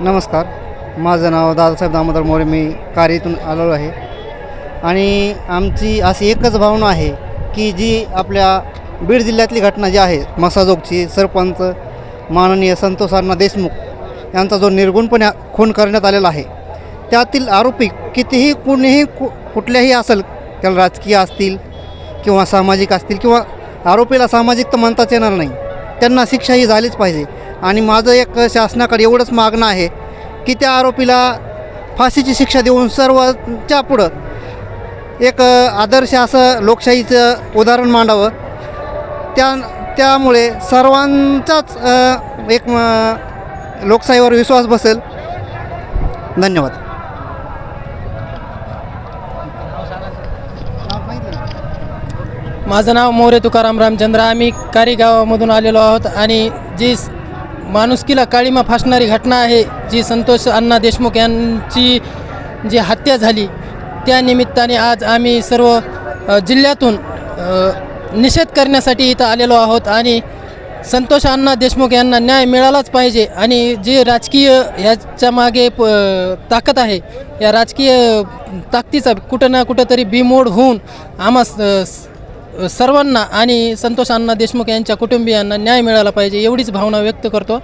नमस्कार. माझं नाव दादासाहेब दामोदर मोरे. मी कार्यातून आलेलो आहे. आणि आमची अशी एकच भावना आहे की जी आपल्या बीड जिल्ह्यातली घटना जी आहे मसाजोगची सरपंच माननीय संतोष अण्णा देशमुख यांचा जो निर्गुणपणे खून करण्यात आलेला आहे त्यातील आरोपी कितीही कुणीही कु कुठल्याही असेल त्याला राजकीय असतील किंवा सामाजिक असतील किंवा आरोपीला सामाजिक तर म्हणताच येणार नाही त्यांना शिक्षा ही झालीच पाहिजे. आणि माझं एक शासनाकडे एवढंच मागणं आहे की त्या आरोपीला फाशीची शिक्षा देऊन सर्वच्या पुढं एक आदर्श असं लोकशाहीचं उदाहरण मांडावं. त्या त्यामुळे सर्वांचाच एक लोकशाहीवर विश्वास बसेल. धन्यवाद. माझं नाव मोरे तुकाराम रामचंद्र. आम्ही कारी गावामधून आलेलो आहोत आणि जी माणुसकीला काळीमा फासणारी घटना आहे जी संतोष अण्णा देशमुख यांची जी हत्या झाली त्या निमित्ताने आज आम्ही सर्व जिल्ह्यातून निषेध करण्यासाठी इथं आलेलो आहोत आणि संतोष अण्णा देशमुख यांना न्याय मिळालाच पाहिजे आणि जे राजकीय ह्याच्या मागे प ताकद आहे या राजकीय ताकदीचा कुठं ना कुठं तरी बिमोड होऊन आम्हा स- सर्वांना आणि संतोष अण्णा देशमुख यांच्या कुटुंबियांना न्याय मिळाला पाहिजे एवढीच भावना व्यक्त करतो.